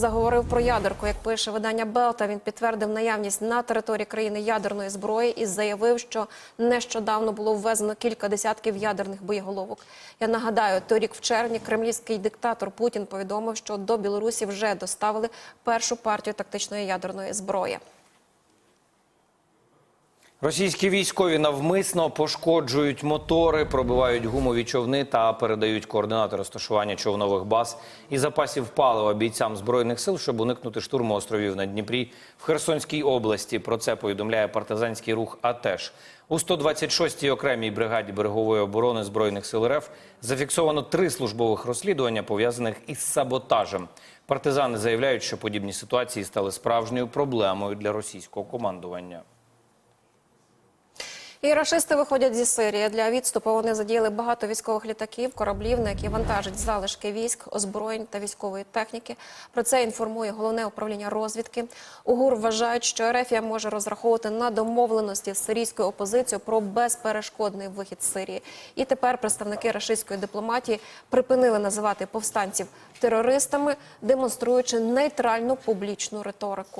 Заговорив про ядерку. Як пише видання Белта, він підтвердив наявність на території країни ядерної зброї і заявив, що нещодавно було ввезено кілька десятків ядерних боєголовок. Я нагадаю, торік в червні кремлівський диктатор Путін повідомив, що до Білорусі вже доставили першу партію тактичної ядерної зброї. Російські військові навмисно пошкоджують мотори, пробивають гумові човни та передають координати розташування човнових баз і запасів палива бійцям збройних сил, щоб уникнути штурму островів на Дніпрі в Херсонській області. Про це повідомляє партизанський рух АТЕШ. У 126-й окремій бригаді берегової оборони збройних сил РФ зафіксовано три службових розслідування пов'язаних із саботажем. Партизани заявляють, що подібні ситуації стали справжньою проблемою для російського командування. І рашисти виходять зі Сирії. Для відступу вони задіяли багато військових літаків, кораблів, на які вантажать залишки військ, озброєнь та військової техніки. Про це інформує головне управління розвідки. УГУР вважають, що Ерефія може розраховувати на домовленості з сирійською опозицією про безперешкодний вихід з Сирії. І тепер представники рашистської дипломатії припинили називати повстанців терористами, демонструючи нейтральну публічну риторику.